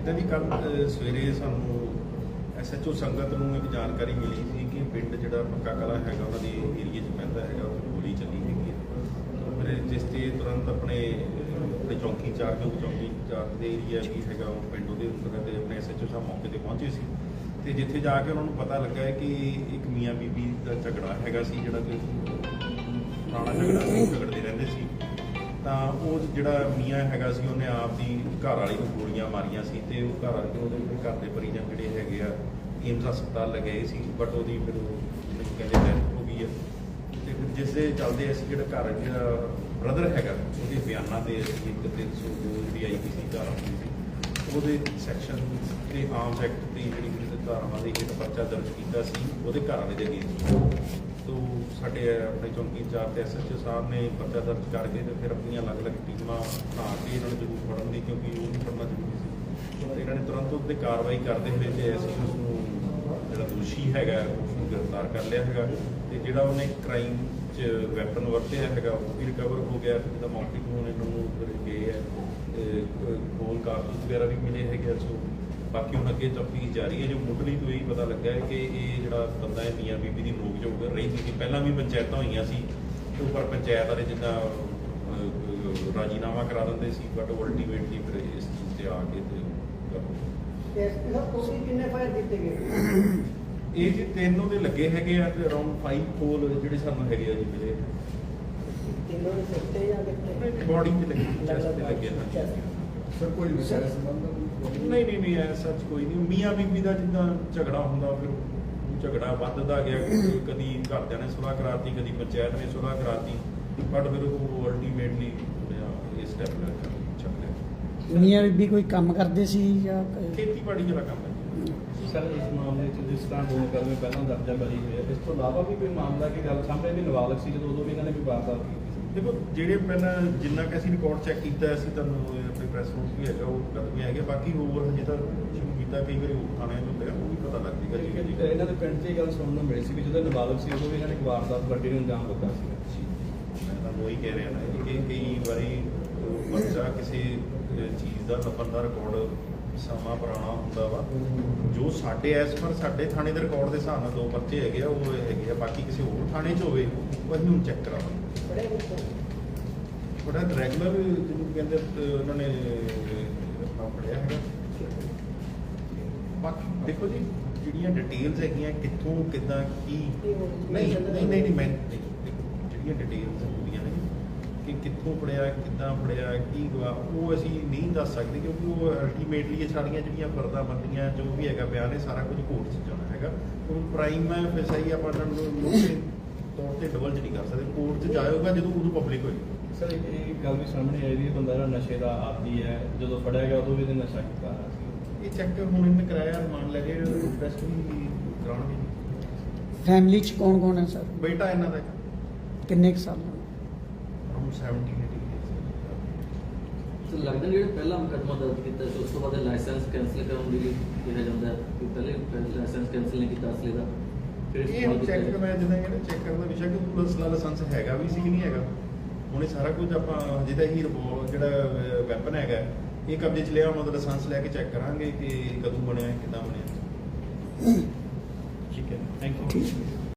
ਇਦਾਂ ਦੀ ਕੱਲ ਸਵੇਰੇ ਸਾਨੂੰ ਐਸਐਚਓ ਸੰਗਤ ਨੂੰ ਇੱਕ ਜਾਣਕਾਰੀ ਮਿਲੀ ਸੀ ਕਿ ਪਿੰਡ ਜਿਹੜਾ ਪੱਕਾ ਕਲਾ ਹੈਗਾ ਉਹਨਾਂ ਦੇ ਏਰੀਆ 'ਚ ਪੈਂਦਾ ਹੈਗਾ, ਉੱਥੇ ਗੋਲੀ ਚੱਲੀ ਹੈਗੀ ਹੈ। ਮੇਰੇ ਜਿਸ ਤੇ ਤੁਰੰਤ ਆਪਣੇ ਆਪਣੇ ਚੌਂਕੀ, ਚਾਰ ਜੋ ਚੌਂਕੀ ਚਾਰ ਦੇ ਏਰੀਆ ਵੀ ਹੈਗਾ, ਉਹ ਪਿੰਡ ਉਹਦੇ ਉੱਪਰ ਤੇ ਆਪਣੇ ਐਸਐਚਓ ਸਾਹਿਬ ਮੌਕੇ ਤੇ ਪਹੁੰਚੇ ਸੀ। ਤੇ ਜਿੱਥੇ ਜਾ ਕੇ ਉਹਨਾਂ ਨੂੰ ਪਤਾ ਲੱਗਾ ਹੈ ਕਿ ਇੱਕ ਮੀਆਂ ਬੀਬੀ ਦਾ ਝਗੜਾ ਹੈਗਾ ਸੀ, ਜਿਹੜਾ ਕਿ ਪੁਰਾਣਾ ਝਗੜਾ ਸੀ ਝਗੜਦੇ ਰਹਿੰਦੇ ਸੀ। ਤਾਂ ਉਹ ਜਿਹੜਾ ਮੀਆਂ ਹੈਗਾ ਸੀ, ਉਹਨੇ ਆਪ ਦੀ ਘਰ ਵਾਲੀ ਨੂੰ ਗੋਲੀਆਂ ਮਾਰੀਆਂ ਸੀ ਤੇ ਉਹ ਘਰ ਵਾਲੇ ਉਹਦੇ ਫਿਰ ਘਰ ਦੇ ਪਰਿਜਨ ਜਿਹੜੇ ਹੈਗੇ ਆ, ਏਮਸ ਹਸਪਤਾਲ ਲਗਾਏ ਸੀ ਬਟ ਉਹਦੀ ਫਿਰ ਉਹ ਕਹਿੰਦੇ ਡੈਥ ਹੋ ਗਈ ਆ। ਤੇ ਫਿਰ ਜਿਸ ਦੇ ਚੱਲਦੇ ਅਸੀਂ ਜਿਹੜਾ ਘਰ ਜਿਹੜਾ ਬ੍ਰਦਰ ਹੈਗਾ, ਉਹਦੇ ਬਿਆਨਾਂ ਤੇ ਅਸੀਂ ਇੱਕ 302 ਜਿਹੜੀ ਆਈਪੀਸੀ ਧਾਰਾ ਹੁੰਦੀ ਸੀ ਉਹਦੇ ਸੈਕਸ਼ਨ ਤੇ ਆਰਮਸ ਐਕਟ ਤੇ ਜਿਹੜੀ ਜਿਹੜੀ ਧਾਰਾਵਾਂ ਦੇ ਇੱਕ ਪਰਚਾ ਦਰਜ ਕੀਤਾ ਸੀ, ਉਹਦੇ ਘਰ ਵਾਲੇ ਦੇ ਅਗੇਂਸਟ ਤੋ ਸਾਡੇ ਆਪਣੇ ਚੌਂਕੀ ਇੰਚਾਰਜ ਤੇ ਐਸਐਚਓ ਸਾਹਿਬ ਨੇ ਪਰਚਾ ਦਰਜ ਕਰਕੇ ਤੇ ਫਿਰ ਆਪਣੀਆਂ ਅਲੱਗ-ਅਲੱਗ ਟੀਮਾਂ ਬਣਾ ਕੇ ਇਹਨਾਂ ਨੂੰ ਜ਼ਰੂਰ ਫੜਨ ਦੀ, ਕਿਉਂਕਿ ਉਹ ਨਹੀਂ ਫੜਨਾ ਜ਼ਰੂਰੀ ਸੀ। ਤੇ ਇਹਨਾਂ ਨੇ ਤੁਰੰਤ ਉੱਤੇ ਕਾਰਵਾਈ ਕਰਦੇ ਹੋਏ ਤੇ ਅਸੀਂ ਉਸ ਨੂੰ ਜਿਹੜਾ ਦੋਸ਼ੀ ਹੈਗਾ ਉਸ ਨੂੰ ਗ੍ਰਿਫਤਾਰ ਕਰ ਲਿਆ ਹੈਗਾ ਤੇ ਜਿਹੜਾ ਉਹਨੇ ਕ੍ਰਾਈਮ 'ਚ ਵੈਪਨ ਵਰਤਿਆ ਹੈਗਾ, ਉਹ ਵੀ ਰਿਕਵਰ ਹੋ ਗਿਆ। ਤੇ ਜਿਹਦਾ ਮੌਕੇ ਤੋਂ ਹੁਣ ਇਹਨਾਂ ਨੂੰ ਕਾਰਤੂਸ ਵਗੈਰਾ ਵੀ ਮਿਲੇ ਹੈਗੇ ਆ, ਸੋ ਬਾਕੀ ਹੁਣ ਅੱਗੇ ਤਫਤੀਸ਼ ਜਾਰੀ ਹੈ। ਜੋ ਮੁੱਢਲੀ ਤੋਂ ਇਹ ਪਤਾ ਲੱਗਾ ਹੈ ਕਿ ਇਹ ਜਿਹੜਾ ਬੰਦਾ ਹੈ ਮੀਆਂ ਬੀਬੀ ਦੀ ਨੋਕ ਝੋਕ ਰਹੀ ਸੀ ਪਹਿਲਾਂ ਵੀ ਪੰਚਾਇਤਾਂ ਹੋਈਆਂ ਸੀ ਤੇ ਉੱਪਰ ਪੰਚਾਇਤ ਵਾਲੇ ਜਿੱਦਾਂ ਰਾਜੀਨਾਮਾ ਕਰਾ ਦਿੰਦੇ ਸੀ ਬਟ ਅਲਟੀਮੇਟਲੀ ਫਿਰ ਇਸ ਚੀਜ਼ ਤੇ ਆ ਕੇ ਤੇ ਐਸਪੀ ਸਾਹਿਬ ਤੁਸੀਂ ਕਿੰਨੇ ਫਾਇਰ ਕੀਤੇ ਗਏ? ਇਹ ਜੀ ਤਿੰਨ ਉਹਦੇ ਲੱਗੇ ਹੈਗੇ ਆ ਤੇ ਅਰਾਊਂਡ 5 ਕੋਲ ਜਿਹੜੇ ਸਾਨੂੰ ਹੈਗੇ ਆ ਜੀ ਮਿਲੇ। ਤਿੰਨੋਂ ਦੇ ਤੇ ਜਾਂ ਕਿੱਥੇ? ਬੋਡੀ ਤੇ ਲੱਗੇ chest ਤੇ ਲੱਗੇ ਨਾ ਸਰ ਕੋਈ ਵਿਸ਼ੇਸ਼ ਸੰਬੰਧ ਨਹੀਂ। ਨਹੀਂ ਨਹੀਂ ਐ ਸੱਚ ਕੋਈ ਨਹੀਂ। ਮੀਆਂ ਬੀਬੀ ਦਾ ਜਿੱਦਾਂ ਝਗੜਾ ਹੁੰਦਾ ਫਿਰ ਝਗੜਾ ਵੱਧਦਾ ਗਿਆ। ਕਦੀ ਘਰਦਿਆਂ ਨੇ ਸੁਲਾਹ ਕਰਾਤੀ ਕਦੀ ਪੰਚਾਇਤ ਨੇ ਸੁਲਾਹ ਕਰਾਤੀ ਬਟ ਫਿਰ ਉਹ ਅਲਟੀਮੇਟਲੀ ਇਹ ਸਟੈਪ ਲੈ ਚੱਕ ਲਿਆ। ਮੀਆਂ ਬੀਬੀ ਕੋਈ ਕੰਮ ਕਰਦੇ ਸੀ ਜਾਂ ਕ- ਖੇਤੀਬਾੜੀ ਜਿਹੜਾ ਕੰਮ। ਸਰ ਇਸ ਮਾਮਲੇ 'ਚ ਜਿਸ ਤਰ੍ਹਾਂ ਦੋ ਕਦਮੇ ਪਹਿਲਾਂ ਦਰਜਾ ਕਰੀ ਹੋਈ ਹੈ ਇਸ ਤੋਂ ਇਲਾਵਾ ਵੀ ਕੋਈ ਮਾਮਲਾ ਕੀ ਗੱਲ ਸਾਹਮਣੇ ਵੀ ਨਾਬਾਲਗ ਸੀ ਜਦੋਂ ਉਦੋਂ ਵੀ ਇਹਨਾਂ ਨੇ ਕੋਈ ਵਾਰਦਾਤ ਕੀਤੀ? ਸੀ ਦੇਖੋ ਜਿਹੜੇ ਪਹਿਲਾਂ ਜਿੰਨਾ ਕਿ ਅਸੀਂ ਰਿਕਾਰਡ ਚੈੱਕ ਕੀਤਾ ਅਸੀਂ ਤੁਹਾਨੂੰ ਆਪਣੇ ਪ੍ਰੈਸ ਨੋਟ ਵੀ ਹੈਗਾ ਉਹ ਕਦਮੇ ਹੈਗੇ ਬਾਕੀ ਹੋਰ ਹਜੇ ਤਾਂ ਸ਼ੁਰੂ ਕੀਤਾ ਕਈ ਵਾਰੀ ਹੋਰ ਥਾਣਿਆਂ 'ਚ ਹੁੰਦੇ ਆ ਉਹ ਵੀ ਪਤਾ ਲੱਗ ਜੇਗਾ ਠੀਕ ਹੈ ਜੀ। ਜੀ ਇਹਨਾਂ ਦੇ ਪਿੰਡ 'ਚ ਇਹ ਗੱਲ ਸੁਣਨ ਨੂੰ ਮਿਲੀ ਸੀ ਵੀ ਜਦੋਂ ਨਾਬਾਲਗ ਸੀ ਉਦੋਂ ਵੀ ਇਹਨਾਂ ਨੇ ਇੱਕ ਵਾਰਦਾਤ ਵੱਡੀ ਨੂੰ ਅੰਜਾਮ ਦਿੱਤਾ ਸੀ। ਮੈਂ ਤੁਹਾਨੂੰ ਉਹੀ ਕਹਿ ਰਿਹਾ ਨਾ ਕਿ ਕਈ ਵਾਰੀ ਬੱਚਾ ਕਿਸੇ ਚੀਜ਼ ਦਾ ਲੱਭਣ ਦਾ ਰਿਕਾਰਡ ਸਮਾਂ ਪੁਰਾਣਾ ਹੁੰਦਾ ਵਾ ਜੋ ਸਾਡੇ ਐਸ ਪਰ ਸਾਡੇ ਥਾਣੇ ਦੇ ਰਿਕਾਰਡ ਦੇ ਹਿਸਾਬ ਨਾਲ ਦੋ ਬੱਚੇ ਹੈਗੇ ਆ ਉਹ ਹੈਗੇ ਆ। ਬਾਕੀ ਕਿਸੇ ਹੋਰ ਥਾਣੇ 'ਚ ਹੋਵੇ ਉਹ ਅਸੀਂ ਹੁਣ ਚੈੱਕ ਕਰਾਵਾਂਗੇ। ਬੜੇ ਬੜਾ ਰੈਗੂਲਰ ਜਿਹਨੂੰ ਕਹਿੰਦੇ ਅਹ, ਉਹਨਾਂ ਨੇ ਆਪਣਾ ਪੜਿਆ ਹੈਗਾ। ਬਾਕੀ ਦੇਖੋ ਜੀ ਜਿਹੜੀਆਂ ਡਿਟੇਲਸ ਹੈਗੀਆਂ ਕਿੱਥੋਂ ਕਿੱਦਾਂ ਕੀ? ਨਹੀਂ ਨਹੀਂ ਨਹੀਂ ਨਹੀਂ ਮੈਂ ਨਹੀਂ, ਦੇਖੋ, ਜਿਹੜੀਆਂ ਡਿਟੇਲਸ ਹੁੰਦੀਆਂ ਨੇ ਕਿ ਕਿੱਥੋਂ ਪੜਿਆ ਕਿੱਦਾਂ ਪੜਿਆ ਕੀ ਗਵਾ ਉਹ ਅਸੀਂ ਨਹੀਂ ਦੱਸ ਸਕਦੇ ਕਿਉਂਕਿ ਉਹ ਅਲਟੀਮੇਟਲੀ ਸਾਡੀਆਂ ਜਿਹੜੀਆਂ ਫਰਦਾ ਬੰਦੀਆਂ ਜੋ ਵੀ ਹੈਗਾ ਬਿਆਨ ਇਹ ਸਾਰਾ ਕੁਝ ਕੋਰਟ 'ਚ ਜਾਣਾ ਹੈਗਾ। ਉਹ ਪ੍ਰਾਈਮ ਹੈ ਫਿਰ ਸਹੀ ਆਪਾਂ ਇਹਨਾਂ ਨੂੰ ਮੋਟੇ ਤੌਰ ਤੇ ਡਬਲ ਨਹੀਂ ਕਰ ਸਕਦੇ ਕੋਰਟ 'ਚ ਜਾਏਗਾ ਜਦੋਂ ਉਦੋਂ ਪਬਲਿਕ ਹੋਏਗੀ। ਸਰ ਇਹ ਗੱਲ ਵੀ ਸਾਹਮਣੇ ਆਈ ਵੀ ਇਹ ਬੰਦਾ ਜਿਹੜਾ ਨਸ਼ੇ ਦਾ ਆਦੀ ਹੈ ਜਦੋਂ ਫੜਿਆ ਗਿਆ ਉਦੋਂ ਵੀ ਇਹਨੇ ਨਸ਼ਾ ਕੀਤਾ ਸੀ। ਇਹ ਚੈੱਕ ਹੁਣ ਇਹਨੇ ਕਰਾਇਆ ਰਿਮਾਂਡ ਲੈ ਕੇ ਟੈਸਟ ਵੀ ਕਰਾਉਣਗੇ। ਫੈਮਿਲੀ ਚ ਕੌਣ ਕੌਣ ਹੈ ਸਰ? ਬੇਟਾ ਇਹਨਾਂ ਦਾ ਕਿੰਨੇ ਕੁ ਸਾਲ ਦਾ? ਅਰਾਊਂਡ 17 18 ਸੋ ਲੱਗਦਾ ਜਿਹੜਾ ਪਹਿਲਾ ਮੁਕੱਦਮਾ ਦਰਜ ਕੀਤਾ ਸੀ ਉਸ ਤੋਂ ਬਾਅਦ ਲਾਇਸੈਂਸ ਕੈਂਸਲ ਕਰਨ ਲਈ ਕਿਹਾ ਜਾਂਦਾ ਹੈ ਕਿ ਪਹਿਲੇ ਲਾਇਸੈਂਸ ਕੈਂਸਲ ਨਹੀਂ ਕੀਤਾ ਅਸਲੇ ਦਾ? ਇਹ ਬਾਅਦ ਚੈੱਕ ਮੈਂ ਜਿੱਦਾਂ ਕਹਿੰਦਾ ਚੈੱਕ ਕਰਨ ਦਾ ਵਿਸ਼ਾ ਕਿ ਪੁਲਿਸ ਦਾ ਲਾਇਸੈਂਸ ਹੈਗਾ ਵੀ ਸੀ ਕਿ ਨਹੀਂ ਹੈਗਾ? ਹੁਣ ਇਹ ਸਾਰਾ ਕੁਝ ਆਪਾਂ ਜਿਹਦਾ ਹੀ ਰਿਪੋਰਟ ਜਿਹੜਾ ਵੈਪਨ ਹੈਗਾ ਇਹ ਕਬਜ਼ੇ 'ਚ ਲਿਆ ਉਹਨਾਂ ਦਾ ਲਾਇਸੈਂਸ ਲੈ ਕੇ ਚੈੱਕ ਕਰਾਂਗੇ ਕਿ ਕਦੋਂ ਬਣਿਆ ਕਿੱਦਾਂ ਬਣਿਆ। ਠੀਕ ਹੈ। ਥੈਂਕ ਯੂ ਠੀਕ।